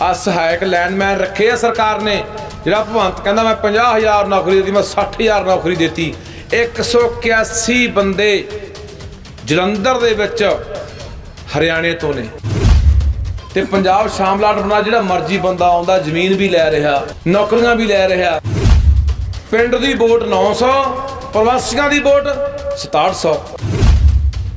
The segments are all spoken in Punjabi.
ਆ ਸਹਾਇਕ ਲੈਂਡਮੈਨ ਰੱਖੇ ਆ ਸਰਕਾਰ ਨੇ। ਜਿਹੜਾ ਭਗਵੰਤ ਕਹਿੰਦਾ, ਮੈਂ 50000 ਨੌਕਰੀ ਦਿੱਤੀ, ਮੈਂ 60000 ਨੌਕਰੀ ਦਿੱਤੀ। 181 ਬੰਦੇ ਜਲੰਧਰ ਦੇ ਵਿੱਚ ਹਰਿਆਣੇ ਤੋਂ ਨੇ। ਤੇ ਪੰਜਾਬ ਸ਼ਾਮਲਾਟ ਬਣਾ, ਜਿਹੜਾ ਮਰਜ਼ੀ ਬੰਦਾ ਆਉਂਦਾ, ਜ਼ਮੀਨ ਵੀ ਲੈ ਰਿਹਾ, ਨੌਕਰੀਆਂ ਵੀ ਲੈ ਰਿਹਾ। ਪਿੰਡ ਦੀ ਵੋਟ 900 ਪ੍ਰਵਾਸੀਆਂ ਦੀ ਵੋਟ 6700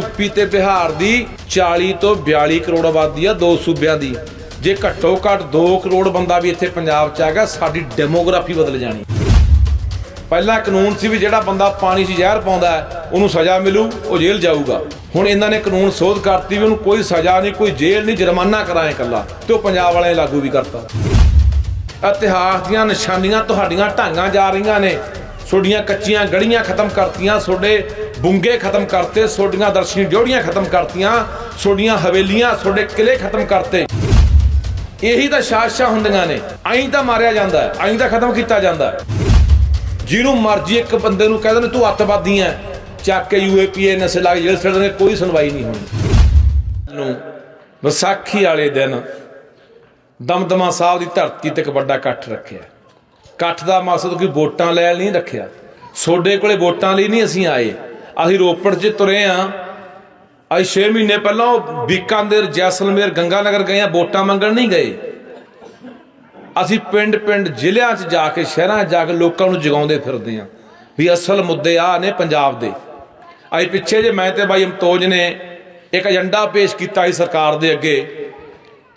ਯੂਪੀ ਤੇ ਬਿਹਾਰ ਦੀ 40 ਤੋਂ 42 ਕਰੋੜ ਆਬਾਦੀ ਆ, ਦੋ ਸੂਬਿਆਂ ਦੀ। ਜੇ ਘੱਟੋ ਘੱਟ 2 ਕਰੋੜ ਬੰਦਾ ਵੀ ਇੱਥੇ ਪੰਜਾਬ 'ਚ ਆ ਗਿਆ ਸਾਡੀ ਡੈਮੋਗ੍ਰਾਫੀ ਬਦਲ ਜਾਣੀ। ਪਹਿਲਾਂ ਕਾਨੂੰਨ ਸੀ ਵੀ ਜਿਹੜਾ ਬੰਦਾ ਪਾਣੀ 'ਚ ਜ਼ਹਿਰ ਪਾਉਂਦਾ ਉਹਨੂੰ ਸਜ਼ਾ ਮਿਲੂ, ਉਹ ਜੇਲ੍ਹ ਜਾਊਗਾ। ਹੁਣ ਇਹਨਾਂ ਨੇ ਕਾਨੂੰਨ ਸੋਧ ਕਰਤੀ ਵੀ ਉਹਨੂੰ ਕੋਈ ਸਜ਼ਾ ਨਹੀਂ, ਕੋਈ ਜੇਲ੍ਹ ਨਹੀਂ, ਜੁਰਮਾਨਾ ਕਰਾਏ ਇਕੱਲਾ ਤੇ ਉਹ ਪੰਜਾਬ ਵਾਲਿਆਂ ਲਾਗੂ ਵੀ ਕਰਤਾ। ਇਤਿਹਾਸ ਦੀਆਂ ਨਿਸ਼ਾਨੀਆਂ ਤੁਹਾਡੀਆਂ ਢਾਈਆਂ ਜਾ ਰਹੀਆਂ ਨੇ। ਤੁਹਾਡੀਆਂ ਕੱਚੀਆਂ ਗਲੀਆਂ ਖਤਮ ਕਰਤੀਆਂ, ਤੁਹਾਡੇ ਬੁੰਗੇ ਖਤਮ ਕਰਤੇ, ਤੁਹਾਡੀਆਂ ਦਰਸ਼ਨੀ ਡਿਉੜੀਆਂ ਖਤਮ ਕਰਤੀਆਂ, ਤੁਹਾਡੀਆਂ ਹਵੇਲੀਆਂ, ਤੁਹਾਡੇ ਕਿਲੇ ਖਤਮ ਕਰਤੇ। ਇਹੀ ਤਾਂ ਸ਼ਾਸਸ਼ਾ ਹੁੰਦੀਆਂ ਨੇ। ਐਂ ਤਾਂ ਮਾਰਿਆ ਜਾਂਦਾ ਹੈ, ਐਂ ਤਾਂ ਖਤਮ ਕੀਤਾ ਜਾਂਦਾ ਹੈ। ਜਿਹਨੂੰ ਮਰਜ਼ੀ ਇੱਕ ਬੰਦੇ ਨੂੰ ਕਹਿ ਦੇਣ, ਤੂੰ ਅੱਤਵਾਦੀ ਐ। ਚੱਕ ਕੇ ਯੂਏਪੀਏ ਨਸੇ ਲਾ ਕੇ ਜੇਲ੍ਹ ਛੱਡ ਕੋਈ ਸੁਣਵਾਈ ਨਹੀਂ ਹੋਣੀ। ਨੂੰ ਵਿਸਾਖੀ ਵਾਲੇ ਦਿਨ ਦਮਦਮਾ ਸਾਹਿਬ ਦੀ ਧਰਤੀ ਤੇ ਇੱਕ ਵੱਡਾ ਇਕੱਠ ਰੱਖਿਆ। ਇਕੱਠ ਦਾ ਮਕਸਦ ਕੋਈ ਵੋਟਾਂ ਲੈਣ ਨਹੀਂ ਰੱਖਿਆ। ਸੋਡੇ ਕੋਲੇ ਵੋਟਾਂ ਲਈ ਨਹੀਂ ਅਸੀਂ ਆਏ। ਅਸੀਂ ਰੋਪੜ 'ਚ ਤੁਰੇ ਆ। ਅੱਜ 6 ਮਹੀਨੇ ਪਹਿਲਾਂ ਉਹ ਬੀਕਾਨੇਰ ਜੈਸਲਮੇਰ ਗੰਗਾਨਗਰ ਗਏ ਆ ਵੋਟਾਂ ਮੰਗਣ ਨਹੀਂ ਗਏ। ਅਸੀਂ ਪਿੰਡ ਪਿੰਡ ਜ਼ਿਲ੍ਹਿਆਂ 'ਚ ਜਾ ਕੇ, ਸ਼ਹਿਰਾਂ 'ਚ ਜਾ ਕੇ ਲੋਕਾਂ ਨੂੰ ਜਗਾਉਂਦੇ ਫਿਰਦੇ ਆ ਵੀ ਅਸਲ ਮੁੱਦੇ ਆ ਨੇ ਪੰਜਾਬ ਦੇ। ਅੱਜ ਪਿੱਛੇ ਜੇ ਮੈਂ ਤੇ ਬਾਈ ਅਮਤੋਜ ਨੇ ਇੱਕ ਏਜੰਡਾ ਪੇਸ਼ ਕੀਤਾ ਸੀ ਸਰਕਾਰ ਦੇ ਅੱਗੇ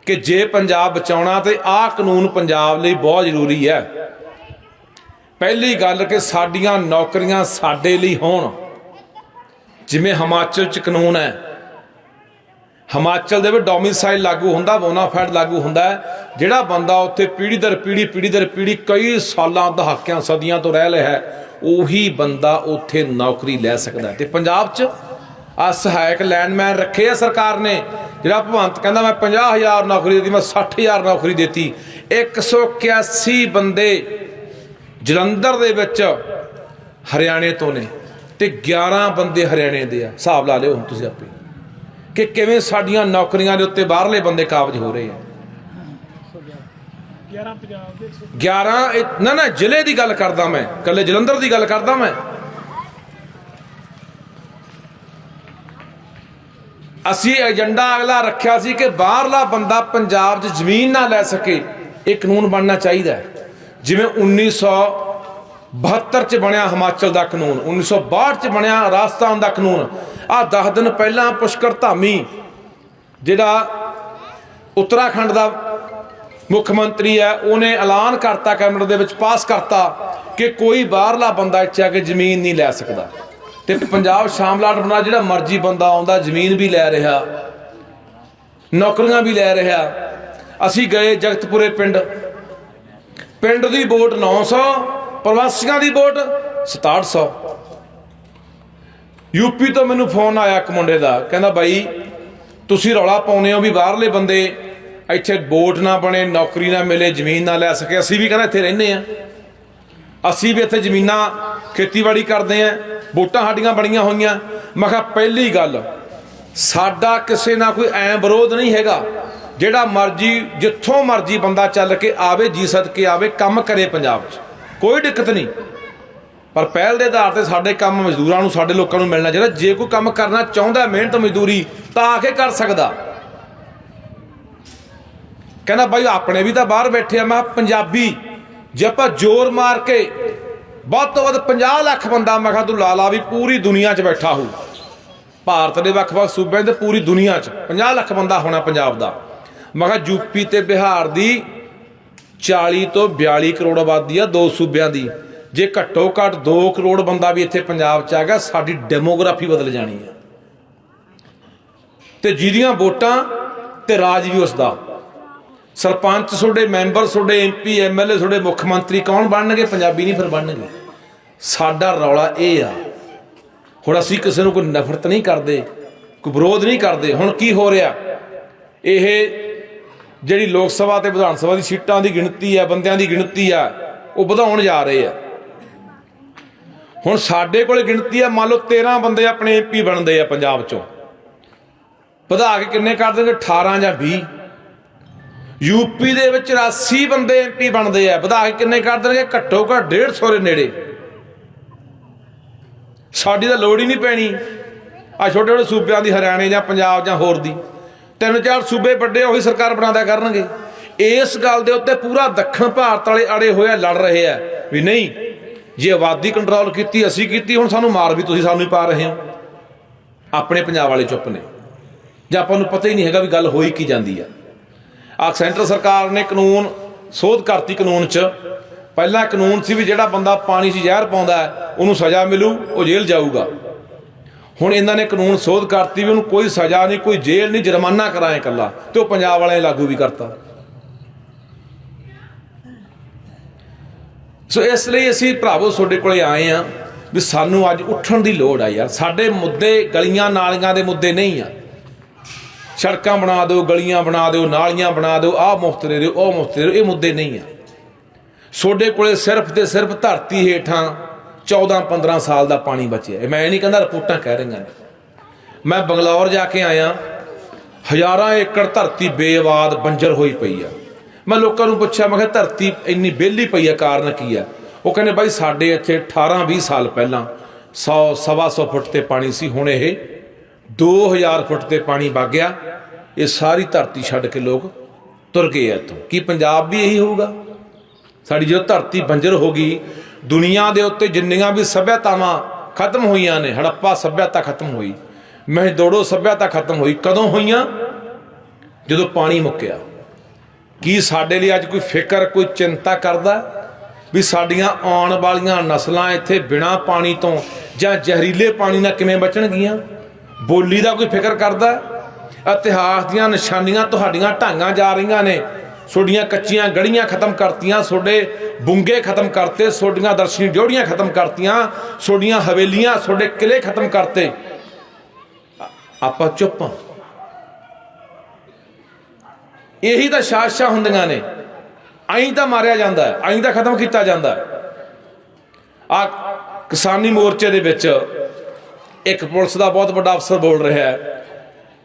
ਕਿ ਜੇ ਪੰਜਾਬ ਬਚਾਉਣਾ ਤੇ ਆਹ ਕਾਨੂੰਨ ਪੰਜਾਬ ਲਈ ਬਹੁਤ ਜ਼ਰੂਰੀ ਹੈ। ਪਹਿਲੀ ਗੱਲ ਕਿ ਸਾਡੀਆਂ ਨੌਕਰੀਆਂ ਸਾਡੇ ਲਈ ਹੋਣ। ਜਿਵੇਂ ਹਿਮਾਚਲ 'ਚ ਕਾਨੂੰਨ ਹੈ। ਹਿਮਾਚਲ ਦੇ ਵਿੱਚ ਡੋਮਿਸਾਈਲ ਲਾਗੂ ਹੁੰਦਾ ਬੋਨਾਫਾਈਡ ਲਾਗੂ ਹੁੰਦਾ ਜਿਹੜਾ ਬੰਦਾ ਉੱਥੇ ਪੀੜ੍ਹੀ ਦਰ ਪੀੜ੍ਹੀ ਪੀੜ੍ਹੀ ਦਰ ਪੀੜ੍ਹੀ ਕਈ ਸਾਲਾਂ ਦਹਾਕਿਆਂ ਸਦੀਆਂ ਤੋਂ ਰਹਿ ਲਿਆ ਹੈ, ਉਹੀ ਬੰਦਾ ਉੱਥੇ ਨੌਕਰੀ ਲੈ ਸਕਦਾ ਹੈ। ਤੇ ਪੰਜਾਬ 'ਚ ਆ ਸਹਾਇਕ ਲੈਂਡਮੈਨ ਰੱਖੇ ਆ ਸਰਕਾਰ ਨੇ, ਜਿਹੜਾ ਭਗਵੰਤ ਕਹਿੰਦਾ, ਮੈਂ 50000 ਨੌਕਰੀ ਦਿੱਤੀ, ਮੈਂ 60000 ਨੌਕਰੀ ਦਿੱਤੀ। 181 ਬੰਦੇ ਜਲੰਧਰ ਦੇ ਵਿੱਚ ਹਰਿਆਣੇ ਤੋਂ ਨੇ। ਤੇ 11 ਬੰਦੇ ਹਰਿਆਣੇ ਦੇ ਆ। ਹਿਸਾਬ ਲਾ ਲਿਓ ਹੁਣ ਤੁਸੀਂ ਆਪੇ। ਕਿ ਕਿਵੇਂ ਸਾਡੀਆਂ ਨੌਕਰੀਆਂ ਦੇ ਉੱਤੇ ਬਾਹਰਲੇ ਬੰਦੇ ਕਾਬਜ ਹੋ ਰਹੇ ਆ। 11 ਪੰਜਾਬ ਦੇ 11 ਨਾ ਨਾ ਜ਼ਿਲ੍ਹੇ ਦੀ ਗੱਲ ਕਰਦਾ ਮੈਂ। ਕੱਲੇ ਜਲੰਧਰ ਦੀ ਗੱਲ ਕਰਦਾ ਮੈਂ। ਅਸੀਂ ਏਜੰਡਾ ਅਗਲਾ ਰੱਖਿਆ ਸੀ ਕਿ ਬਾਹਰਲਾ ਬੰਦਾ ਪੰਜਾਬ 'ਚ ਜ਼ਮੀਨ ਨਾ ਲੈ ਸਕੇ। ਇਹ ਕਾਨੂੰਨ ਬਣਨਾ ਚਾਹੀਦਾ ਜਿਵੇਂ 1900 72 ਚ ਬਣਿਆ ਹਿਮਾਚਲ ਦਾ ਕਾਨੂੰਨ 1962 ਚ ਬਣਿਆ ਰਾਜਸਥਾਨ ਦਾ ਕਾਨੂੰਨ। ਆਹ 10 ਦਿਨ ਪਹਿਲਾਂ ਪੁਸ਼ਕਰ ਧਾਮੀ, ਜਿਹੜਾ ਉੱਤਰਾਖੰਡ ਦਾ ਮੁੱਖ ਮੰਤਰੀ ਹੈ, ਉਹਨੇ ਐਲਾਨ ਕਰਤਾ, ਕੈਬਨਿਟ ਦੇ ਵਿੱਚ ਪਾਸ ਕਰਤਾ ਕਿ ਕੋਈ ਬਾਹਰਲਾ ਬੰਦਾ ਇੱਥੇ ਆ ਕੇ ਜ਼ਮੀਨ ਨਹੀਂ ਲੈ ਸਕਦਾ। ਤੇ ਪੰਜਾਬ ਸ਼ਾਮਲਾਟ ਬਣਾ ਜਿਹੜਾ ਮਰਜ਼ੀ ਬੰਦਾ ਆਉਂਦਾ, ਜ਼ਮੀਨ ਵੀ ਲੈ ਰਿਹਾ, ਨੌਕਰੀਆਂ ਵੀ ਲੈ ਰਿਹਾ। ਅਸੀਂ ਗਏ ਜਗਤਪੁਰੇ ਪਿੰਡ। ਪਿੰਡ ਦੀ ਵੋਟ 900 ਪ੍ਰਵਾਸੀਆਂ ਦੀ ਵੋਟ 6700 ਯੂਪੀ ਤੋਂ ਮੈਨੂੰ ਫੋਨ ਆਇਆ ਇੱਕ ਮੁੰਡੇ ਦਾ, ਕਹਿੰਦਾ ਬਾਈ, ਤੁਸੀਂ ਰੌਲਾ ਪਾਉਨੇ ਹੋ ਵੀ ਬਾਹਰਲੇ ਬੰਦੇ ਇੱਥੇ ਵੋਟ ਨਾ ਬਣੇ, ਨੌਕਰੀ ਨਾ ਮਿਲੇ, ਜ਼ਮੀਨ ਨਾ ਲੈ ਸਕੇ। ਅਸੀਂ ਵੀ ਕਹਿੰਦਾ ਇੱਥੇ ਰਹਿੰਦੇ ਆ ਅਸੀਂ ਵੀ ਇੱਥੇ ਜ਼ਮੀਨਾਂ ਖੇਤੀਬਾੜੀ ਕਰਦੇ ਆ ਵੋਟਾਂ ਸਾਡੀਆਂ ਬਣੀਆਂ ਹੋਈਆਂ। ਮੈਂ ਕਿਹਾ, ਪਹਿਲੀ ਗੱਲ, ਸਾਡਾ ਕਿਸੇ ਨਾਲ ਕੋਈ ਐ ਵਿਰੋਧ ਨਹੀਂ ਹੈਗਾ। ਜਿਹੜਾ ਮਰਜ਼ੀ, ਜਿੱਥੋਂ ਮਰਜ਼ੀ ਬੰਦਾ ਚੱਲ ਕੇ ਆਵੇ, ਜੀ ਸਦਕੇ ਆਵੇ, ਕੰਮ ਕਰੇ ਪੰਜਾਬ 'ਚ। ਕੋਈ ਦਿੱਕਤ ਨਹੀਂ। ਪਰ ਪਹਿਲ ਦੇ ਆਧਾਰ ਤੇ ਸਾਡੇ ਕੰਮ ਮਜ਼ਦੂਰਾਂ ਨੂੰ, ਸਾਡੇ ਲੋਕਾਂ ਨੂੰ ਮਿਲਣਾ ਚਾਹੀਦਾ। ਜੇ ਕੋਈ ਕੰਮ ਕਰਨਾ ਚਾਹੁੰਦਾ, ਮਿਹਨਤ ਮਜ਼ਦੂਰੀ, ਤਾਂ ਆ ਕੇ ਕਰ ਸਕਦਾ। ਕਹਿੰਦਾ, ਬਾਈ, ਆਪਣੇ ਵੀ ਤਾਂ ਬਾਹਰ ਬੈਠੇ ਆ। ਮੈਂ ਕਿਹਾ, ਪੰਜਾਬੀ, ਜੇ ਆਪਾਂ ਜ਼ੋਰ ਮਾਰ ਕੇ ਵੱਧ ਤੋਂ ਵੱਧ 50 ਲੱਖ ਬੰਦਾ, ਮੈਂ ਕਿਹਾ, ਤੂੰ ਲਾ ਲਾ ਵੀ ਪੂਰੀ ਦੁਨੀਆ 'ਚ ਬੈਠਾ ਹੋ ਭਾਰਤ ਦੇ ਵੱਖ-ਵੱਖ ਸੂਬਿਆਂ ਤੇ ਪੂਰੀ ਦੁਨੀਆ 'ਚ 50 ਲੱਖ ਬੰਦਾ ਹੋਣਾ ਪੰਜਾਬ ਦਾ। ਮੈਂ ਕਿਹਾ ਯੂਪੀ ਤੇ ਬਿਹਾਰ ਦੀ 40 ਤੋਂ 42 ਕਰੋੜ ਆਬਾਦੀ ਆ ਦੋ ਸੂਬਿਆਂ ਦੀ। ਜੇ ਘੱਟੋ ਘੱਟ 2 ਕਰੋੜ ਬੰਦਾ ਵੀ ਇੱਥੇ ਪੰਜਾਬ 'ਚ ਆ ਗਿਆ ਸਾਡੀ ਡੈਮੋਗ੍ਰਾਫੀ ਬਦਲ ਜਾਣੀ ਹੈ ਤੇ ਜਿਹਦੀਆਂ ਵੋਟਾਂ ਤੇ ਰਾਜ ਵੀ ਉਸ ਦਾ ਸਰਪੰਚ ਤੁਹਾਡੇ, ਮੈਂਬਰ ਤੁਹਾਡੇ ਐਮਪੀ ਐਮਐਲਏ ਤੁਹਾਡੇ, ਮੁੱਖ ਮੰਤਰੀ ਕੌਣ ਬਣਨਗੇ? ਪੰਜਾਬੀ ਨਹੀਂ ਫਿਰ ਬਣਨਗੇ। ਸਾਡਾ ਰੌਲਾ ਇਹ ਆ। ਹੁਣ ਅਸੀਂ ਕਿਸੇ ਨੂੰ ਕੋਈ ਨਫ਼ਰਤ ਨਹੀਂ ਕਰਦੇ, ਕੋਈ ਵਿਰੋਧ ਨਹੀਂ ਕਰਦੇ। ਹੁਣ ਕੀ ਹੋ ਰਿਹਾ? ਇਹ ਜਿਹੜੀ ਲੋਕ ਸਭਾ ਤੇ ਵਿਧਾਨ ਸਭਾ ਦੀ ਸੀਟਾਂ ਦੀ ਗਿਣਤੀ ਆ ਬੰਦਿਆਂ ਦੀ ਗਿਣਤੀ ਆ ਉਹ ਵਧਾਉਣ ਜਾ ਰਹੇ ਆ। ਹੁਣ ਸਾਡੇ ਕੋਲ ਗਿਣਤੀ ਆ ਮੰਨ ਲਓ 13 ਬੰਦੇ ਆਪਣੇ ਐਮਪੀ ਬਣਦੇ ਆ ਪੰਜਾਬ ਚੋਂ। ਵਧਾ ਕੇ ਕਿੰਨੇ ਕਰ ਦੇਣਗੇ? 18 ਜਾਂ 20 ਯੂਪੀ ਦੇ ਵਿੱਚ 84 ਬੰਦੇ ਐਮਪੀ ਬਣਦੇ ਆ, ਵਧਾ ਕੇ ਕਿੰਨੇ ਕਰ ਦੇਣਗੇ? ਘੱਟੋ ਘੱਟ 150 ਦੇ ਨੇੜੇ। ਸਾਡੀ ਤਾਂ ਲੋੜ ਹੀ ਨਹੀਂ ਪੈਣੀ। ਆ ਛੋਟੇ ਛੋਟੇ ਸੂਬਿਆਂ ਦੀ, ਹਰਿਆਣੇ ਜਾਂ ਪੰਜਾਬ ਜਾਂ ਹੋਰ ਦੀ। ਤਿੰਨ ਚਾਰ ਸੂਬੇ ਵੱਡੇ ਉਹੀ ਸਰਕਾਰ ਬਣਾਦਾ ਕਰਨਗੇ। ਇਸ ਗੱਲ ਦੇ ਉੱਤੇ ਪੂਰਾ ਦੱਖਣ ਭਾਰਤ ਵਾਲੇ ਅੜੇ ਹੋਏ ਆ, ਲੜ ਰਹੇ ਆ ਵੀ ਨਹੀਂ, ਜੇ ਆਬਾਦੀ ਕੰਟਰੋਲ ਕੀਤੀ, ਅਸੀਂ ਕੀਤੀ, ਹੁਣ ਸਾਨੂੰ ਮਾਰ ਵੀ ਤੁਸੀਂ ਸਾਨੂੰ ਹੀ ਪਾ ਰਹੇ ਹੋ। ਆਪਣੇ ਪੰਜਾਬ ਵਾਲੇ ਚੁੱਪ ਨੇ। ਜਾਂ ਆਪਾਂ ਨੂੰ ਪਤਾ ਹੀ ਨਹੀਂ ਹੈਗਾ ਵੀ ਗੱਲ ਹੋਈ ਕੀ ਜਾਂਦੀ ਆ। ਆ ਸੈਂਟਰ ਸਰਕਾਰ ਨੇ ਕਾਨੂੰਨ ਸੋਧ ਕਰਤੀ ਕਾਨੂੰਨ 'ਚ। ਪਹਿਲਾਂ ਕਾਨੂੰਨ ਸੀ ਵੀ ਜਿਹੜਾ ਬੰਦਾ ਪਾਣੀ 'ਚ ਜ਼ਹਿਰ ਪਾਉਂਦਾ ਉਹਨੂੰ ਸਜ਼ਾ ਮਿਲੂ, ਉਹ ਜੇਲ੍ਹ ਜਾਊਗਾ। ਹੁਣ ਇਹਨਾਂ ਨੇ ਕਾਨੂੰਨ ਸੋਧ ਕਰਤੀ ਵੀ ਉਹਨੂੰ ਕੋਈ ਸਜ਼ਾ ਨਹੀਂ, ਕੋਈ ਜੇਲ੍ਹ ਨਹੀਂ, ਜੁਰਮਾਨਾ ਕਰਾਏ ਇਕੱਲਾ ਤੇ ਉਹ ਪੰਜਾਬ ਵਾਲਿਆਂ ਨੇ ਲਾਗੂ ਵੀ ਕਰਤਾ। ਸੋ ਇਸ ਲਈ ਅਸੀਂ ਭਰਾਵੋ ਤੁਹਾਡੇ ਕੋਲੇ ਆਏ ਆ ਵੀ ਸਾਨੂੰ ਅੱਜ ਉੱਠਣ ਦੀ ਲੋੜ ਆ ਯਾਰ। ਸਾਡੇ ਮੁੱਦੇ ਗਲੀਆਂ ਨਾਲੀਆਂ ਦੇ ਮੁੱਦੇ ਨਹੀਂ ਆ। ਸੜਕਾਂ ਬਣਾ ਦਿਓ, ਗਲੀਆਂ ਬਣਾ ਦਿਓ, ਨਾਲੀਆਂ ਬਣਾ ਦਿਓ, ਆਹ ਮੁਫਤ ਦੇ ਦਿਓ, ਉਹ ਮੁਫਤ ਦੇ ਦਿਓ, ਇਹ ਮੁੱਦੇ ਨਹੀਂ ਆ। ਤੁਹਾਡੇ ਕੋਲੇ ਸਿਰਫ ਤੇ ਸਿਰਫ ਧਰਤੀ ਹੇਠਾਂ 14 15 ਸਾਲ ਦਾ ਪਾਣੀ ਬਚਿਆ ਇਹ ਮੈਂ ਨਹੀਂ ਕਹਿੰਦਾ ਰਿਪੋਰਟਾਂ ਕਹਿ ਰਹੀਆਂ ਨੇ। ਮੈਂ ਬੰਗਲੌਰ ਜਾ ਕੇ ਆਇਆ, ਹਜ਼ਾਰਾਂ ਏਕੜ ਧਰਤੀ ਬੇਆਬਾਦ ਬੰਜਰ ਹੋਈ ਪਈ ਆ। ਮੈਂ ਲੋਕਾਂ ਨੂੰ ਪੁੱਛਿਆ, ਮੈਂ ਕਿਹਾ ਧਰਤੀ ਇੰਨੀ ਵਿਹਲੀ ਪਈ ਆ, ਕਾਰਨ ਕੀ ਆ? ਉਹ ਕਹਿੰਦੇ, ਬਾਈ, ਸਾਡੇ ਇੱਥੇ 18 20 ਸਾਲ ਪਹਿਲਾਂ 100 ਸਵਾ ਸੌ ਫੁੱਟ ਤੇ ਪਾਣੀ ਸੀ, ਹੁਣ ਇਹ 2000 ਫੁੱਟ ਤੇ ਪਾਣੀ ਵਗ ਗਿਆ। ਇਹ ਸਾਰੀ ਧਰਤੀ ਛੱਡ ਕੇ ਲੋਕ ਤੁਰ ਗਏ ਇੱਥੋਂ। ਕੀ ਪੰਜਾਬ ਵੀ ਇਹੀ ਹੋਊਗਾ? ਸਾਡੀ ਜਦੋਂ ਧਰਤੀ ਬੰਜਰ ਹੋ ਗਈ ਦੁਨੀਆ ਦੇ ਉੱਤੇ ਜਿੰਨੀਆਂ ਵੀ ਸਭਿਅਤਾਵਾਂ ਖਤਮ ਹੋਈਆਂ ਨੇ, ਹੜੱਪਾ ਸਭਿਅਤਾ ਖਤਮ ਹੋਈ, ਮਹਿਦੋੜੋ ਸਭਿਅਤਾ ਖਤਮ ਹੋਈ, ਕਦੋਂ ਹੋਈਆਂ? ਜਦੋਂ ਪਾਣੀ ਮੁੱਕਿਆ। ਕੀ ਸਾਡੇ ਲਈ ਅੱਜ ਕੋਈ ਫਿਕਰ, ਕੋਈ ਚਿੰਤਾ ਕਰਦਾ ਵੀ ਸਾਡੀਆਂ ਆਉਣ ਵਾਲੀਆਂ ਨਸਲਾਂ ਇੱਥੇ ਬਿਨਾਂ ਪਾਣੀ ਤੋਂ ਜਾਂ ਜ਼ਹਿਰੀਲੇ ਪਾਣੀ ਨਾਲ ਕਿਵੇਂ ਬਚਣਗੀਆਂ? ਬੋਲੀ ਦਾ ਕੋਈ ਫਿਕਰ ਕਰਦਾ? ਇਤਿਹਾਸ ਦੀਆਂ ਨਿਸ਼ਾਨੀਆਂ ਤੁਹਾਡੀਆਂ ਢਾਈਆਂ ਜਾ ਰਹੀਆਂ ਨੇ। ਤੁਹਾਡੀਆਂ ਕੱਚੀਆਂ ਗੜੀਆਂ ਖਤਮ ਕਰਤੀਆਂ ਤੁਹਾਡੇ ਬੁੰਗੇ ਖਤਮ ਕਰਤੇ ਤੁਹਾਡੀਆਂ ਦਰਸ਼ਨੀ ਡਿਉੜੀਆਂ ਖਤਮ ਕਰਤੀਆਂ ਤੁਹਾਡੀਆਂ ਹਵੇਲੀਆਂ ਤੁਹਾਡੇ ਕਿਲੇ ਖਤਮ ਕਰਤੇ। ਆਪਾਂ ਚੁੱਪ ਹਾਂ। ਇਹੀ ਤਾਂ ਸ਼ਾਸਸ਼ਾ ਹੁੰਦੀਆਂ ਨੇ। ਐਂ ਤਾਂ ਮਾਰਿਆ ਜਾਂਦਾ ਹੈ, ਐਂ ਤਾਂ ਖਤਮ ਕੀਤਾ ਜਾਂਦਾ ਹੈ। ਆ ਕਿਸਾਨੀ ਮੋਰਚੇ ਦੇ ਵਿੱਚ ਇੱਕ ਪੁਲਿਸ ਦਾ ਬਹੁਤ ਵੱਡਾ ਅਫਸਰ ਬੋਲ ਰਿਹਾ ਹੈ।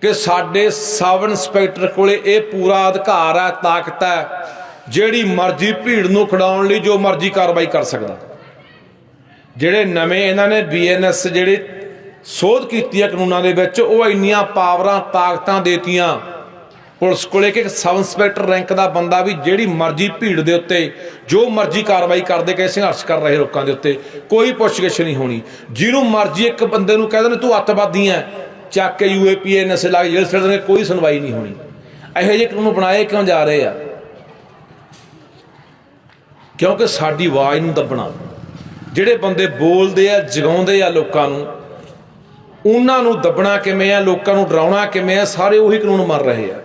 ਕਿ ਸਾਡੇ ਸਬ ਇੰਸਪੈਕਟਰ ਕੋਲੇ ਇਹ ਪੂਰਾ ਅਧਿਕਾਰ ਹੈ, ਤਾਕਤ ਹੈ, ਜਿਹੜੀ ਮਰਜ਼ੀ ਭੀੜ ਨੂੰ ਖੜਾਉਣ ਲਈ ਜੋ ਮਰਜ਼ੀ ਕਾਰਵਾਈ ਕਰ ਸਕਦਾ। ਜਿਹੜੇ ਨਵੇਂ ਇਹਨਾਂ ਨੇ ਬੀਐਨਐਸ ਜਿਹੜੇ ਸੋਧ ਕੀਤੀ ਹੈ ਕਾਨੂੰਨਾਂ ਦੇ ਵਿੱਚ, ਉਹ ਇੰਨੀਆਂ ਪਾਵਰਾਂ, ਤਾਕਤਾਂ ਦੇਤੀਆਂ। ਪੁਲਿਸ ਕੋਲੇ ਕਿ ਸਬ ਇੰਸਪੈਕਟਰ ਰੈਂਕ ਦਾ ਬੰਦਾ ਵੀ ਜਿਹੜੀ ਮਰਜ਼ੀ ਭੀੜ ਦੇ ਉੱਤੇ, ਜੋ ਮਰਜ਼ੀ ਕਾਰਵਾਈ ਕਰਦੇ ਕਿ ਸੰਘਰਸ਼ ਕਰ ਰਹੇ ਲੋਕਾਂ ਦੇ ਉੱਤੇ, ਕੋਈ ਪੁੱਛਗਿੱਛ ਨਹੀਂ ਹੋਣੀ। ਜਿਹਨੂੰ ਮਰਜ਼ੀ ਇੱਕ ਬੰਦੇ ਨੂੰ ਕਹਿ ਦੇਣ, ਤੂੰ ਅੱਤਵਾਦੀ ਹੈ। ਚੱਕ ਕੇ ਯੂਏਪੀਏ ਨਸੇ ਲਾ ਕੇ ਜੇਲ੍ਹ ਸਿੱਟ ਦੇਣਗੇ, ਕੋਈ ਸੁਣਵਾਈ ਨਹੀਂ ਹੋਣੀ। ਇਹੋ ਜਿਹੇ ਕਾਨੂੰਨ ਬਣਾਏ ਕਿਉਂ ਜਾ ਰਹੇ ਆ? ਕਿਉਂਕਿ ਸਾਡੀ ਆਵਾਜ਼ ਨੂੰ ਦੱਬਣਾ, ਜਿਹੜੇ ਬੰਦੇ ਬੋਲਦੇ ਆ, ਜਗਾਉਂਦੇ ਆ ਲੋਕਾਂ ਨੂੰ, ਉਹਨਾਂ ਨੂੰ ਦੱਬਣਾ ਕਿਵੇਂ ਆ, ਲੋਕਾਂ ਨੂੰ ਡਰਾਉਣਾ ਕਿਵੇਂ ਆ, ਸਾਰੇ ਉਹੀ ਕਾਨੂੰਨ ਮਰ ਰਹੇ ਆ।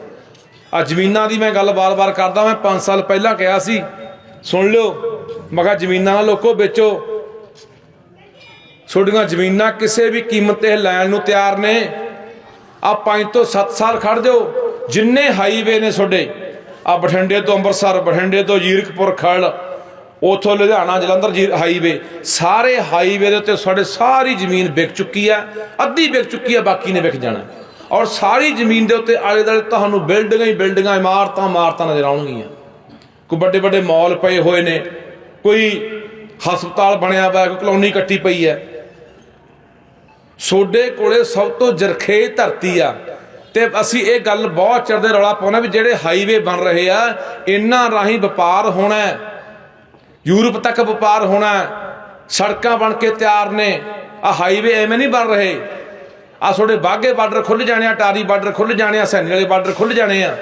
ਆ ਜ਼ਮੀਨਾਂ ਦੀ ਮੈਂ ਗੱਲ ਬਾਰ-ਬਾਰ ਕਰਦਾ ਮੈਂ 5 ਸਾਲ ਪਹਿਲਾਂ ਕਿਹਾ ਸੀ, ਸੁਣ ਲਿਓ, ਮੈਂ ਕਿਹਾ ਜ਼ਮੀਨਾਂ ਨਾ ਲੋਕੋ ਵੇਚੋ ਤੁਹਾਡੀਆਂ ਜ਼ਮੀਨਾਂ ਕਿਸੇ ਵੀ ਕੀਮਤ ਤੇ ਲੈਣ ਨੂੰ ਤਿਆਰ ਨੇ। ਆ 5 ਤੋਂ 7 ਸਾਲ ਖੜ ਜਾਓ। ਜਿੰਨੇ ਹਾਈਵੇ ਨੇ ਤੁਹਾਡੇ ਆ ਬਠਿੰਡੇ ਤੋਂ ਅੰਮ੍ਰਿਤਸਰ, ਬਠਿੰਡੇ ਤੋਂ ਜੀਰਕਪੁਰ ਖੜ ਉਥੋਂ ਲੁਧਿਆਣਾ, ਜਲੰਧਰ ਜੀ ਹਾਈਵੇ ਸਾਰੇ ਹਾਈਵੇ ਦੇ ਉੱਤੇ ਸਾਡੇ ਸਾਰੀ ਜ਼ਮੀਨ ਵਿਕ ਚੁੱਕੀ ਆ ਅੱਧੀ ਵਿਕ ਚੁੱਕੀ ਆ ਬਾਕੀ ਨੇ ਵਿਕ ਜਾਣਾ। ਔਰ ਸਾਰੀ ਜ਼ਮੀਨ ਦੇ ਉੱਤੇ ਆਲੇ ਦੁਆਲੇ ਤੁਹਾਨੂੰ ਬਿਲਡਿੰਗਾਂ ਹੀ ਬਿਲਡਿੰਗਾਂ, ਇਮਾਰਤਾਂ ਇਮਾਰਤਾਂ ਨਜ਼ਰ ਆਉਣਗੀਆਂ। ਕੋਈ ਵੱਡੇ ਵੱਡੇ ਮਾਲ ਪਏ ਹੋਏ ਨੇ, ਕੋਈ ਹਸਪਤਾਲ ਬਣਿਆ ਹੋਇਆ ਕੋਈ ਕਲੋਨੀ ਕੱਟੀ ਪਈ ਹੈ। ਸੋਡੇ ਕੋਲੇ ਸਭ ਤੋਂ ਜਰਖੇ ਧਰਤੀ ਆ। ਤੇ ਅਸੀਂ ਇਹ ਗੱਲ ਬਹੁਤ ਚਿਰ ਦੇ ਰੌਲਾ ਪਾਉਣਾ ਵੀ ਜਿਹੜੇ ਹਾਈਵੇ ਬਣ ਰਹੇ ਆ, ਇਹਨਾਂ ਰਾਹੀਂ ਵਪਾਰ ਹੋਣਾ ਯੂਰਪ ਤੱਕ ਵਪਾਰ ਹੋਣਾ ਸੜਕਾਂ ਬਣ ਕੇ ਤਿਆਰ ਨੇ। ਆ ਹਾਈਵੇ ਐਵੇਂ ਨਹੀਂ ਬਣ ਰਹੇ। ਆ ਤੁਹਾਡੇ ਬਾਗੇ ਬਾਰਡਰ ਖੁੱਲ ਜਾਣੇ ਆ, ਟਾਰੀ ਬਾਰਡਰ ਖੁੱਲ ਜਾਣੇ ਆ ਸੈਨੀ ਵਾਲੇ ਬਾਰਡਰ ਖੁੱਲ ਜਾਣੇ ਆ।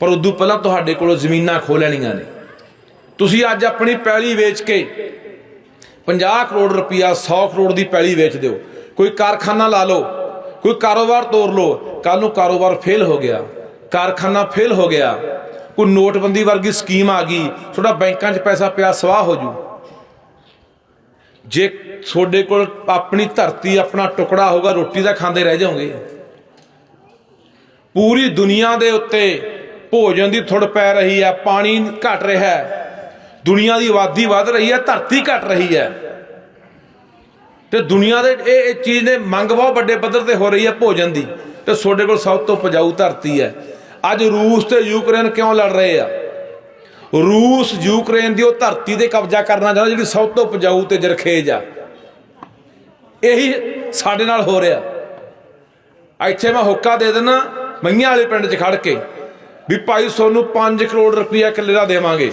ਪਰ ਉਦੋਂ ਪਹਿਲਾਂ ਤੁਹਾਡੇ ਕੋਲੋਂ ਜ਼ਮੀਨਾਂ ਖੋ ਲੈਣੀਆਂ ਨੇ। ਤੁਸੀਂ ਅੱਜ ਆਪਣੀ ਪੈਲੀ ਵੇਚ ਕੇ 50 ਕਰੋੜ ਰੁਪਇਆ 100 ਕਰੋੜ ਦੀ ਪੈਲੀ ਵੇਚ ਦਿਓ। ਕੋਈ ਕਾਰਖਾਨਾ ਲਾ ਲਓ, ਕੋਈ ਕਾਰੋਬਾਰ ਤੋੜ ਲਓ ਕੱਲ ਨੂੰ ਕਾਰੋਬਾਰ ਫੇਲ ਹੋ ਗਿਆ, ਕਾਰਖਾਨਾ ਫੇਲ ਹੋ ਗਿਆ, ਕੋਈ ਨੋਟਬੰਦੀ ਵਰਗੀ ਸਕੀਮ ਆ ਗਈ, ਤੁਹਾਡਾ ਬੈਂਕਾਂ 'ਚ ਪੈਸਾ ਪਿਆ, ਸਵਾਹ ਹੋ ਜੂ। ਜੇ ਤੁਹਾਡੇ ਕੋਲ ਆਪਣੀ ਧਰਤੀ, ਆਪਣਾ ਟੁਕੜਾ ਹੋਗਾ ਰੋਟੀ ਦਾ ਖਾਂਦੇ ਰਹਿ ਜਾਓਗੇ। ਪੂਰੀ ਦੁਨੀਆ ਦੇ ਉੱਤੇ ਭੋਜਨ ਦੀ ਥੁੜ ਪੈ ਰਹੀ ਹੈ, ਪਾਣੀ ਘਟ ਰਿਹਾ ਹੈ, ਦੁਨੀਆ ਦੀ ਆਬਾਦੀ ਵੱਧ ਰਹੀ ਹੈ, ਧਰਤੀ ਘਟ ਰਹੀ ਹੈ। ਤੇ ਦੁਨੀਆ ਦੇ ਇਹ ਇਹ ਚੀਜ਼ ਨੇ ਮੰਗ ਬਹੁਤ ਵੱਡੇ ਪੱਧਰ ਤੇ ਹੋ ਰਹੀ ਹੈ ਭੋਜਨ ਦੀ। ਤੇ ਤੁਹਾਡੇ ਕੋਲ ਸਭ ਤੋਂ ਉਪਜਾਊ ਧਰਤੀ ਹੈ। ਅੱਜ ਰੂਸ ਤੇ ਯੂਕਰੇਨ ਕਿਉਂ ਲੜ ਰਹੇ ਆ? ਰੂਸ ਯੂਕਰੇਨ ਦੀ ਉਹ ਧਰਤੀ ਤੇ ਕਬਜ਼ਾ ਕਰਨਾ ਚਾਹੁੰਦਾ ਜਿਹੜੀ ਸਭ ਤੋਂ ਉਪਜਾਊ ਤੇ ਜਰਖੇਜ ਆ। ਇਹੀ ਸਾਡੇ ਨਾਲ ਹੋ ਰਿਹਾ। ਇੱਥੇ ਮੈਂ ਹੁੱਕਾ ਦੇ ਦੇਣਾ ਮਈਆਂ ਵਾਲੇ ਪਿੰਡ 'ਚ ਖੜ ਕੇ, ਵੀ ਭਾਈ ਤੁਹਾਨੂੰ 5 ਕਰੋੜ ਰੁਪਈਆ ਕਿੱਲੇ ਦਾ ਦੇਵਾਂਗੇ।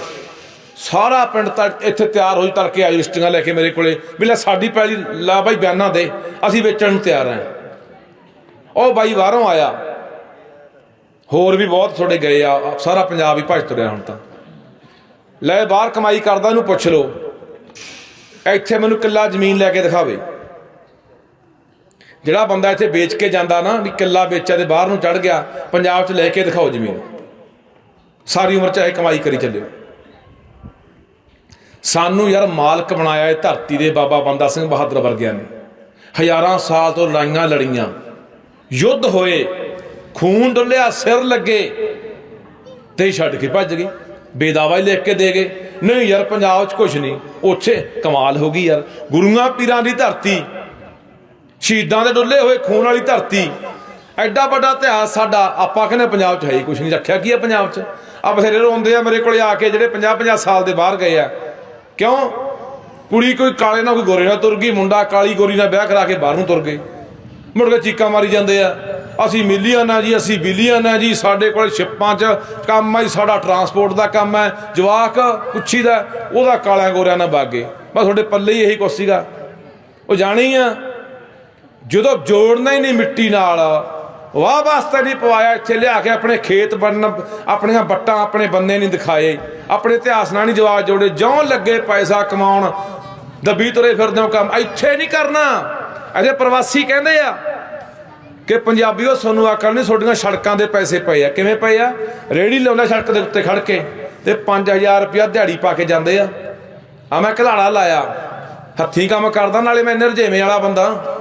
ਸਾਰਾ ਪਿੰਡ ਤੱਕ ਇੱਥੇ ਤਿਆਰ ਹੋਈ ਤੜਕੇ ਆਈ ਲਿਸਟੀਆਂ ਲੈ ਕੇ ਮੇਰੇ ਕੋਲੇ, ਵੀ ਲੈ ਸਾਡੀ ਪੈਲੀ ਲਾ ਬਾਈ ਬਿਆਨਾ ਦੇ, ਅਸੀਂ ਵੇਚਣ ਨੂੰ ਤਿਆਰ ਹਾਂ। ਉਹ ਬਾਈ ਬਾਹਰੋਂ ਆਇਆ। ਹੋਰ ਵੀ ਬਹੁਤ ਥੋੜੇ ਗਏ ਆ, ਸਾਰਾ ਪੰਜਾਬ ਹੀ ਭੱਜ ਤੁਰਿਆ ਹੁਣ ਤਾਂ। ਲੈ ਬਾਹਰ ਕਮਾਈ ਕਰਦਾ, ਇਹਨੂੰ ਪੁੱਛ ਲਓ। ਇੱਥੇ ਮੈਨੂੰ ਕਿੱਲਾ ਜ਼ਮੀਨ ਲੈ ਕੇ ਦਿਖਾਵੇ। ਜਿਹੜਾ ਬੰਦਾ ਇੱਥੇ ਵੇਚ ਕੇ ਜਾਂਦਾ ਨਾ, ਵੀ ਕਿੱਲਾ ਵੇਚਿਆ ਤੇ ਬਾਹਰ ਨੂੰ ਚੜ ਗਿਆ, ਪੰਜਾਬ 'ਚ ਲੈ ਕੇ ਦਿਖਾਓ ਜ਼ਮੀਨ। ਸਾਰੀ ਉਮਰ ਚਾਹੇ ਕਮਾਈ ਕਰੀ ਚੱਲਿਓ। ਸਾਨੂੰ ਯਾਰ ਮਾਲਕ ਬਣਾਇਆ ਇਹ ਧਰਤੀ ਦੇ ਬਾਬਾ ਬੰਦਾ ਸਿੰਘ ਬਹਾਦਰ ਵਰਗਿਆਂ ਨੇ। ਹਜ਼ਾਰਾਂ ਸਾਲ ਤੋਂ ਲੜਾਈਆਂ ਲੜੀਆਂ। ਯੁੱਧ ਹੋਏ, ਖੂਨ ਡੁੱਲਿਆ, ਸਿਰ ਲੱਗੇ ਤੇ ਛੱਡ ਕੇ ਭੱਜ ਗਏ। ਬੇਦਾਵਾ ਹੀ ਲਿਖ ਕੇ ਦੇ ਗਏ। ਨਹੀਂ ਯਾਰ ਪੰਜਾਬ 'ਚ ਕੁਝ ਨਹੀਂ। ਉੱਥੇ ਕਮਾਲ ਹੋ ਗਈ ਯਾਰ। ਗੁਰੂਆਂ ਪੀਰਾਂ ਦੀ ਧਰਤੀ, ਸ਼ਹੀਦਾਂ ਦੇ ਡੁੱਲੇ ਹੋਏ ਖੂਨ ਵਾਲੀ ਧਰਤੀ। ਐਡਾ ਵੱਡਾ ਇਤਿਹਾਸ ਸਾਡਾ, ਆਪਾਂ ਕਹਿੰਦੇ ਪੰਜਾਬ 'ਚ ਹੈ ਹੀ ਕੁਝ ਨਹੀਂ। ਰੱਖਿਆ ਕੀ ਹੈ ਪੰਜਾਬ 'ਚ? ਆ ਬਥੇਰੇ ਰੋਂਦੇ ਆ ਮੇਰੇ ਕੋਲੇ ਆ ਕੇ ਜਿਹੜੇ 50 50 ਸਾਲ ਦੇ ਬਾਹਰ ਗਏ ਆ। ਕਿਉਂ? ਕੁੜੀ ਕੋਈ ਕਾਲੇ ਨਾਲ ਕੋਈ ਗੋਰੇ ਨਾਲ ਤੁਰ ਗਈ, ਮੁੰਡਾ ਕਾਲੀ ਗੋਰੀ ਨਾਲ ਵਿਆਹ ਕਰਾ ਕੇ ਬਾਹਰ ਨੂੰ ਤੁਰ ਗਏ। ਮੁੜ ਕੇ ਚੀਕਾਂ ਮਾਰੀ ਜਾਂਦੇ ਆ। ਅਸੀਂ ਮਿਲੀਅਨ ਆ ਜੀ, ਅਸੀਂ ਬਿਲੀਅਨ ਆ ਜੀ, ਸਾਡੇ ਕੋਲ ਸ਼ਿਪਾਂ 'ਚ ਕੰਮ ਆ ਜੀ, ਸਾਡਾ ਟਰਾਂਸਪੋਰਟ ਦਾ ਕੰਮ ਹੈ ਜਵਾਕ ਪੁੱਛੀ ਦਾ ਉਹਦਾ ਕਾਲਿਆਂ ਗੋਰਿਆਂ ਨਾਲ ਬਾਗੇ ਬਸ ਤੁਹਾਡੇ ਪੱਲੇ ਹੀ ਇਹੀ ਕੁਛ ਸੀਗਾ। ਉਹ ਜਾਣੀ ਆ, ਜਦੋਂ ਜੋੜਨਾ ਹੀ ਨਹੀਂ ਮਿੱਟੀ ਨਾਲ ਵਾਹ ਵਾਸਤੇ ਨਹੀਂ ਪਵਾਇਆ ਇੱਥੇ ਲਿਆ ਕੇ ਆਪਣੇ ਖੇਤ ਬਣਨ ਆਪਣੀਆਂ ਬੱਟਾਂ ਆਪਣੇ ਬੰਦੇ ਨਹੀਂ ਦਿਖਾਏ। ਆਪਣੇ ਇਤਿਹਾਸ ਨਾਲ ਨਹੀਂ ਜਵਾਬ ਜੋੜੇ। ਜਿਉਂ ਲੱਗੇ ਪੈਸਾ ਕਮਾਉਣ, ਦੱਬੀ ਤੁਰੇ ਫਿਰਦੇ ਹੋ ਕੰਮ। ਇੱਥੇ ਨਹੀਂ ਕਰਨਾ। ਅਜੇ ਪ੍ਰਵਾਸੀ ਕਹਿੰਦੇ ਆ ਕਿ ਪੰਜਾਬੀਓ ਤੁਹਾਨੂੰ ਆਕਲ ਨਹੀਂ ਤੁਹਾਡੀਆਂ ਸੜਕਾਂ ਦੇ ਪੈਸੇ ਪਏ ਆ। ਕਿਵੇਂ ਪਏ ਆ? ਰੇੜੀ ਲਾਉਂਦਾ ਸੜਕ ਦੇ ਉੱਤੇ ਖੜ ਕੇ ਤੇ 5000 ਰੁਪਇਆ ਦਿਹਾੜੀ ਪਾ ਕੇ ਜਾਂਦੇ ਆ। ਆ ਮੈਂ ਘਲਾੜਾ ਲਾਇਆ। ਹੱਥੀਂ ਕੰਮ ਕਰਦਾ, ਨਾਲੇ ਮੈਂ ਨਿਰਜੇਵੇਂ ਵਾਲਾ ਬੰਦਾ।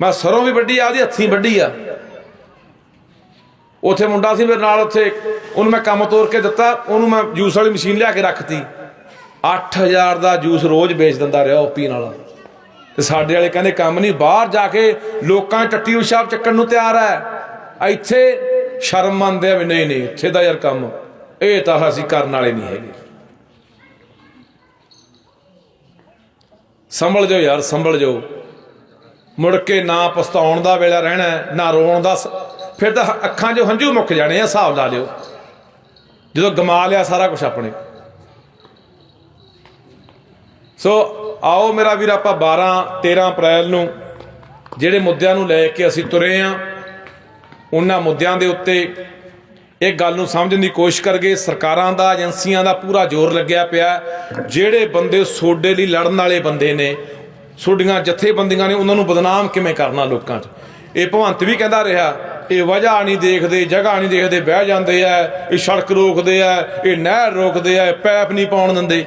ਮੈਂ ਸਰੋਂ ਵੀ ਵੱਡੀ ਆ ਉਹਦੀ ਹੱਥੀਂ ਵੱਡੀ ਆ। ਉੱਥੇ ਮੁੰਡਾ ਸੀ ਮੇਰੇ ਨਾਲ ਉੱਥੇ, ਉਹਨੂੰ ਮੈਂ ਕੰਮ ਤੋਰ ਕੇ ਦਿੱਤਾ, ਉਹਨੂੰ ਮੈਂ ਜੂਸ ਵਾਲੀ ਮਸ਼ੀਨ ਲਿਆ ਕੇ ਰੱਖਤੀ। 8000 ਦਾ ਜੂਸ ਰੋਜ਼ ਵੇਚ ਦਿੰਦਾ ਰਿਹਾ ਉਹ ਪੀਣ ਵਾਲਾ ਤੇ ਸਾਡੇ ਵਾਲੇ ਕਹਿੰਦੇ, ਕੰਮ ਨਹੀਂ, ਬਾਹਰ ਜਾ ਕੇ ਲੋਕਾਂ 'ਚ ਟੱਟੀ ਉਸ਼ਾਬ ਚੱਕਣ ਨੂੰ ਤਿਆਰ ਹੈ ਇੱਥੇ ਸ਼ਰਮ ਮੰਨਦੇ ਆ ਵੀ ਨਹੀਂ ਨਹੀਂ, ਇੱਥੇ ਦਾ ਯਾਰ ਕੰਮ, ਇਹ ਤਾਂ ਅਸੀਂ ਕਰਨ ਵਾਲੇ ਨਹੀਂ ਹੈਗੇ। ਸੰਭਲ ਜਾਓ ਯਾਰ, ਸੰਭਲ ਜਾਓ। ਮੁੜ ਕੇ ਨਾ ਪਛਤਾਉਣ ਦਾ ਵੇਲਾ ਰਹਿਣਾ, ਨਾ ਰੋਣ ਦਾ ਸ- ਫਿਰ ਤਾਂ ਅੱਖਾਂ 'ਚੋਂ ਹੰਝੂ ਮੁੱਕ ਜਾਣੇ ਆ, ਹਿਸਾਬ ਲਾ ਲਿਓ। ਜਦੋਂ ਗਮਾ ਲਿਆ ਸਾਰਾ ਕੁਝ ਆਪਣੇ। ਸੋ ਆਓ ਮੇਰਾ ਵੀਰ, ਆਪਾਂ 12 13 ਅਪ੍ਰੈਲ ਨੂੰ ਜਿਹੜੇ ਮੁੱਦਿਆਂ ਨੂੰ ਲੈ ਕੇ ਅਸੀਂ ਤੁਰੇ ਆ, ਉਹਨਾਂ ਮੁੱਦਿਆਂ ਦੇ ਉੱਤੇ ਇਹ ਗੱਲ ਨੂੰ ਸਮਝਣ ਦੀ ਕੋਸ਼ਿਸ਼ ਕਰਗੇ ਸਰਕਾਰਾਂ ਦਾ, ਏਜੰਸੀਆਂ ਦਾ ਪੂਰਾ ਜ਼ੋਰ ਲੱਗਿਆ ਪਿਆ। ਜਿਹੜੇ ਬੰਦੇ ਸੋਡੇ ਲਈ ਲੜਨ ਵਾਲੇ ਬੰਦੇ ਨੇ, ਸੋਡੀਆਂ ਜਥੇਬੰਦੀਆਂ ਨੇ, ਉਹਨਾਂ ਨੂੰ ਬਦਨਾਮ ਕਿਵੇਂ ਕਰਨਾ ਲੋਕਾਂ 'ਚ? ਇਹ ਭਵੰਤ ਵੀ ਕਹਿੰਦਾ ਰਿਹਾ ਇਹ ਵਜ੍ਹਾ ਨਹੀਂ ਦੇਖਦੇ, ਜਗ੍ਹਾ ਨਹੀਂ ਦੇਖਦੇ, ਬਹਿ ਜਾਂਦੇ ਆ, ਇਹ ਸੜਕ ਰੋਕਦੇ ਆ, ਇਹ ਨਹਿਰ ਰੋਕਦੇ ਆ ਪੈਪ ਨਹੀਂ ਪਾਉਣ ਦਿੰਦੇ।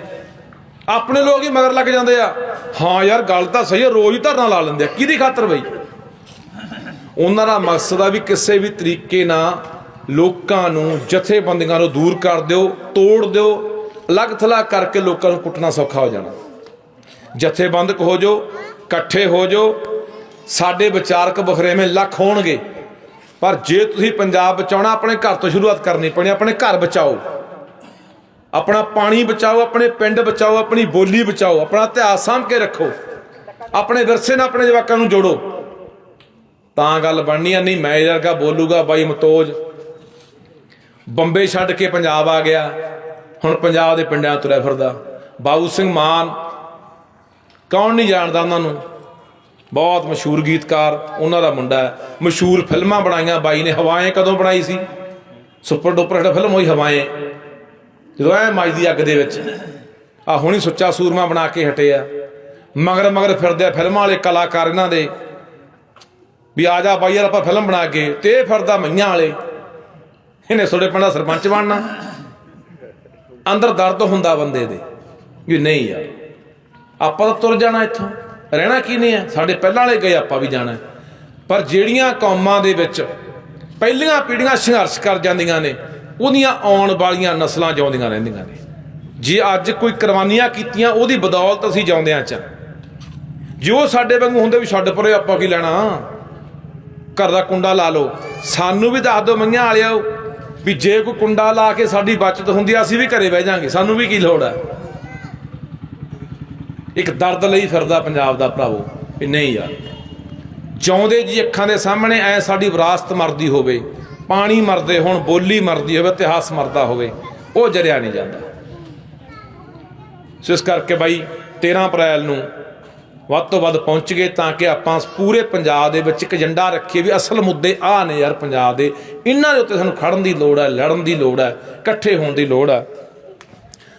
ਆਪਣੇ ਲੋਕ ਹੀ ਮਗਰ ਲੱਗ ਜਾਂਦੇ ਆ। ਹਾਂ ਯਾਰ, ਗੱਲ ਤਾਂ ਸਹੀ ਹੈ ਰੋਜ਼ ਹੀ ਧਰਨਾ ਲਾ ਲੈਂਦੇ ਆ। ਕਿਹਦੀ ਖਾਤਰ ਬਈ? ਉਹਨਾਂ ਦਾ ਮਕਸਦ ਆ ਵੀ ਕਿਸੇ ਵੀ ਤਰੀਕੇ ਨਾਲ ਲੋਕਾਂ ਨੂੰ, ਜਥੇਬੰਦੀਆਂ ਨੂੰ ਦੂਰ ਕਰ ਦਿਓ, ਤੋੜ ਦਿਓ, ਅਲੱਗ ਥਲੱਗ ਕਰਕੇ ਲੋਕਾਂ ਨੂੰ ਕੁੱਟਣਾ ਸੌਖਾ ਹੋ ਜਾਣਾ। ਜਥੇਬੰਦਕ ਹੋ ਜਾਓ, ਇਕੱਠੇ ਹੋ ਜਾਓ, ਸਾਡੇ ਵਿਚਾਰਕ ਬਖਰੇਵੇਂ ਲੱਖ ਹੋਣਗੇ। ਪਰ ਜੇ ਤੁਸੀਂ ਪੰਜਾਬ ਬਚਾਉਣਾ, ਆਪਣੇ ਘਰ ਤੋਂ ਸ਼ੁਰੂਆਤ ਕਰਨੀ ਪੈਣੀ, ਆਪਣੇ ਘਰ ਬਚਾਓ। ਆਪਣਾ ਪਾਣੀ ਬਚਾਓ, ਆਪਣੇ ਪਿੰਡ ਬਚਾਓ, ਆਪਣੀ ਬੋਲੀ ਬਚਾਓ, ਆਪਣਾ ਇਤਿਹਾਸ ਸਾਂਭ ਕੇ ਰੱਖੋ। ਆਪਣੇ ਵਿਰਸੇ ਨਾਲ ਆਪਣੇ ਜਵਾਕਾਂ ਨੂੰ ਜੋੜੋ। ਤਾਂ ਗੱਲ ਬਣਨੀ ਆ, ਨਹੀਂ ਮੈਂ ਵਰਗਾ ਬੋਲੂਗਾ, ਬਾਈ ਮਤੋਜ। ਬੰਬੇ ਛੱਡ ਕੇ ਪੰਜਾਬ ਆ ਗਿਆ। ਹੁਣ ਪੰਜਾਬ ਦੇ ਪਿੰਡਾਂ ਤੁਰਿਆ ਫਿਰਦਾ। ਬਾਬੂ ਸਿੰਘ ਮਾਨ, ਕੌਣ ਨਹੀਂ ਜਾਣਦਾ ਉਹਨਾਂ ਨੂੰ? ਬਹੁਤ ਮਸ਼ਹੂਰ ਗੀਤਕਾਰ, ਉਹਨਾਂ ਦਾ ਮੁੰਡਾ ਹੈ। ਮਸ਼ਹੂਰ ਫਿਲਮਾਂ ਬਣਾਈਆਂ, ਬਾਈ ਨੇ ਹਵਾਏ ਕਦੋਂ ਬਣਾਈ ਸੀ? ਸੁਪਰ ਡੁਪਰ ਹਿੱਟ ਫਿਲਮ ਹੋਈ, ਹਵਾਏ। ਜਦੋਂ ਐ ਮੱਝ ਅੱਗ ਦੇ ਵਿੱਚ ਆ ਹੁਣੀ ਸੁੱਚਾ ਸੂਰਮਾ ਬਣਾ ਕੇ ਹਟੇ ਆ ਮਗਰ ਮਗਰ ਫਿਰਦੇ ਆ ਫਿਲਮਾਂ ਵਾਲੇ ਕਲਾਕਾਰ ਇਹਨਾਂ ਦੇ। ਵੀ ਆ ਜਾ ਬਾਈ ਯਾਰ, ਆਪਾਂ ਫਿਲਮ ਬਣਾ ਕੇ, ਤੇ ਇਹ ਫਿਰਦਾ ਮਈਆਂ ਵਾਲੇ। ਇਹਨੇ ਤੁਹਾਡੇ ਪਿੰਡ ਦਾ ਸਰਪੰਚ ਬਣਨਾ। ਅੰਦਰ ਦਰਦ ਹੁੰਦਾ ਬੰਦੇ ਦੇ। ਵੀ ਨਹੀਂ ਯਾਰ, ਆਪਾਂ ਤਾਂ ਤੁਰ ਜਾਣਾ ਇੱਥੋਂ। ਰਹਿਣਾ ਕੀ ਨਹੀਂ ਹੈ ਸਾਡੇ ਪਹਿਲਾਂ ਵਾਲੇ ਗਏ, ਆਪਾਂ ਵੀ ਜਾਣਾ। ਪਰ ਜਿਹੜੀਆਂ ਕੌਮਾਂ ਦੇ ਵਿੱਚ ਪਹਿਲੀਆਂ ਪੀੜ੍ਹੀਆਂ ਸੰਘਰਸ਼ ਕਰ ਜਾਂਦੀਆਂ ਨੇ, ਉਹਦੀਆਂ ਆਉਣ ਵਾਲੀਆਂ ਨਸਲਾਂ ਜਿਉਂਦੀਆਂ ਰਹਿੰਦੀਆਂ ਨੇ। ਜੇ ਅੱਜ ਕੋਈ ਕੁਰਬਾਨੀਆਂ ਕੀਤੀਆਂ, ਉਹਦੀ ਬਦੌਲਤ ਅਸੀਂ ਜਿਉਂਦਿਆਂ ਚ ਜੋ ਸਾਡੇ ਵਾਂਗੂ ਹੁੰਦੇ ਵੀ ਛੱਡ ਪਰੇ ਆਪਾਂ ਕੀ ਲੈਣਾ? ਘਰ ਦਾ ਕੁੰਡਾ ਲਾ ਲਓ। ਸਾਨੂੰ ਵੀ ਦੱਸ ਦਿਓ ਮੰਗਿਆ ਵਾਲਿਓ ਵੀ ਜੇ ਕੋਈ ਕੁੰਡਾ ਲਾ ਕੇ ਸਾਡੀ ਬਚਤ ਹੁੰਦੀ ਆ, ਅਸੀਂ ਵੀ ਘਰੇ ਬਹਿ ਜਾਾਂਗੇ। ਸਾਨੂੰ ਵੀ ਕੀ ਲੋੜ ਆ? ਇੱਕ ਦਰਦ ਲਈ ਫਿਰਦਾ ਪੰਜਾਬ ਦਾ ਭਰਾਵੋ, ਵੀ ਨਹੀਂ ਯਾਰ। ਜਿਉਂਦੇ ਜੀ ਅੱਖਾਂ ਦੇ ਸਾਹਮਣੇ, ਐ ਸਾਡੀ ਵਿਰਾਸਤ ਮਰਦੀ ਹੋਵੇ, ਪਾਣੀ ਮਰਦੇ ਹੁਣ, ਬੋਲੀ ਮਰਦੀ ਹੋਵੇ, ਇਤਿਹਾਸ ਮਰਦਾ ਹੋਵੇ, ਉਹ ਜਰਿਆ ਨਹੀਂ ਜਾਂਦਾ। ਸੋ ਇਸ ਕਰਕੇ ਬਾਈ 13 ਅਪ੍ਰੈਲ ਨੂੰ ਵੱਧ ਤੋਂ ਵੱਧ ਪਹੁੰਚ ਗਏ ਤਾਂ ਕਿ ਆਪਾਂ ਪੂਰੇ ਪੰਜਾਬ ਦੇ ਵਿੱਚ ਇੱਕ ਏਜੰਡਾ ਰੱਖੀਏ ਵੀ ਅਸਲ ਮੁੱਦੇ ਆ ਨੇ ਯਾਰ ਪੰਜਾਬ ਦੇ। ਇਹਨਾਂ ਦੇ ਉੱਤੇ ਸਾਨੂੰ ਖੜਨ ਦੀ ਲੋੜ ਹੈ, ਲੜਨ ਦੀ ਲੋੜ ਹੈ, ਇਕੱਠੇ ਹੋਣ ਦੀ ਲੋੜ ਹੈ।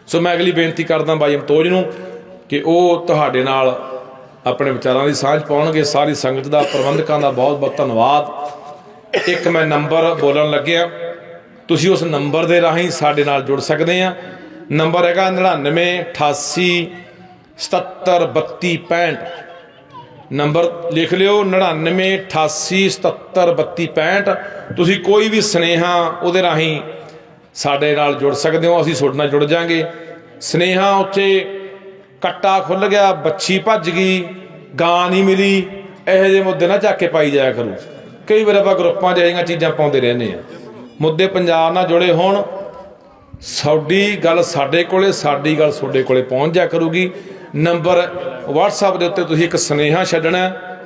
ਸੋ ਮੈਂ ਅਗਲੀ ਬੇਨਤੀ ਕਰਦਾ ਬਾਈ ਅਮਤੋਜ ਨੂੰ ਕਿ ਉਹ ਤੁਹਾਡੇ ਨਾਲ ਆਪਣੇ ਵਿਚਾਰਾਂ ਦੀ ਸਾਂਝ ਪਾਉਣਗੇ, ਸਾਰੀ ਸੰਗਤ ਦਾ, ਪ੍ਰਬੰਧਕਾਂ ਦਾ ਬਹੁਤ ਬਹੁਤ ਧੰਨਵਾਦ। ਇੱਕ ਮੈਂ ਨੰਬਰ ਬੋਲਣ ਲੱਗਿਆ। ਤੁਸੀਂ ਉਸ ਨੰਬਰ ਦੇ ਰਾਹੀਂ ਸਾਡੇ ਨਾਲ ਜੁੜ ਸਕਦੇ ਆ। ਨੰਬਰ ਹੈਗਾ 99 88 77 32 65 ਨੰਬਰ ਲਿਖ ਲਿਓ 99 88 77 32 65 ਤੁਸੀਂ ਕੋਈ ਵੀ ਸਨੇਹਾ ਉਹਦੇ ਰਾਹੀਂ ਸਾਡੇ ਨਾਲ ਜੁੜ ਸਕਦੇ ਹੋ, ਅਸੀਂ ਤੁਹਾਡੇ ਨਾਲ ਜੁੜ ਜਾਾਂਗੇ। ਸਨੇਹਾ ਉੱਤੇ ਕੱਟਾ ਖੁੱਲ ਗਿਆ ਬੱਚੀ ਭੱਜ ਗਈ, ਗਾਂ ਨਹੀਂ ਮਿਲੀ, ਇਹੋ ਜਿਹੇ ਮੁੱਦੇ ਨਾ ਚੱਕ ਕੇ ਪਾਈ ਜਾਇਆ ਕਰੂ। ਕਈ ਵਾਰ ਆਪਾਂ ਗਰੁੱਪਾਂ 'ਚ ਇਹ ਜਿਹੀਆਂ ਚੀਜ਼ਾਂ ਪਾਉਂਦੇ ਰਹਿੰਦੇ ਆ ਮੁੱਦੇ ਪੰਜਾਬ ਨਾਲ ਜੁੜੇ ਹੋਣ, ਸਾਡੀ ਗੱਲ ਸਾਡੇ ਕੋਲੇ, ਸਾਡੀ ਗੱਲ ਤੁਹਾਡੇ ਕੋਲੇ ਪਹੁੰਚ ਜਾ ਕਰੂਗੀ। ਨੰਬਰ WhatsApp ਦੇ ਉੱਤੇ ਤੁਸੀਂ ਇੱਕ ਸੁਨੇਹਾ ਛੱਡਣਾ ਹੈ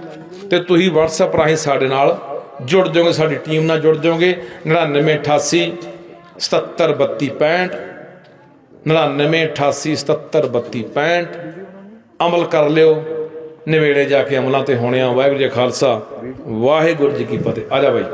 ਤੇ ਤੁਸੀਂ WhatsApp ਰਾਹੀਂ ਸਾਡੇ ਨਾਲ ਜੁੜ ਜਾਓਗੇ, ਸਾਡੀ ਟੀਮ ਨਾਲ ਜੁੜ ਜਾਓਗੇ। 9988 773265 9988 773265 ਅਮਲ ਕਰ ਲਿਓ। ਨਵੇੜੇ ਜਾ ਕੇ ਅਮਲਾਂ ਤੇ ਹੋਣਿਆ ਵਾਹਿਗੁਰੂ ਜੀ ਖਾਲਸਾ। ਵਾਹਿਗੁਰੂ ਜੀ ਕੀ ਫਤਿਹ। ਆ ਜਾ ਬਾਈ।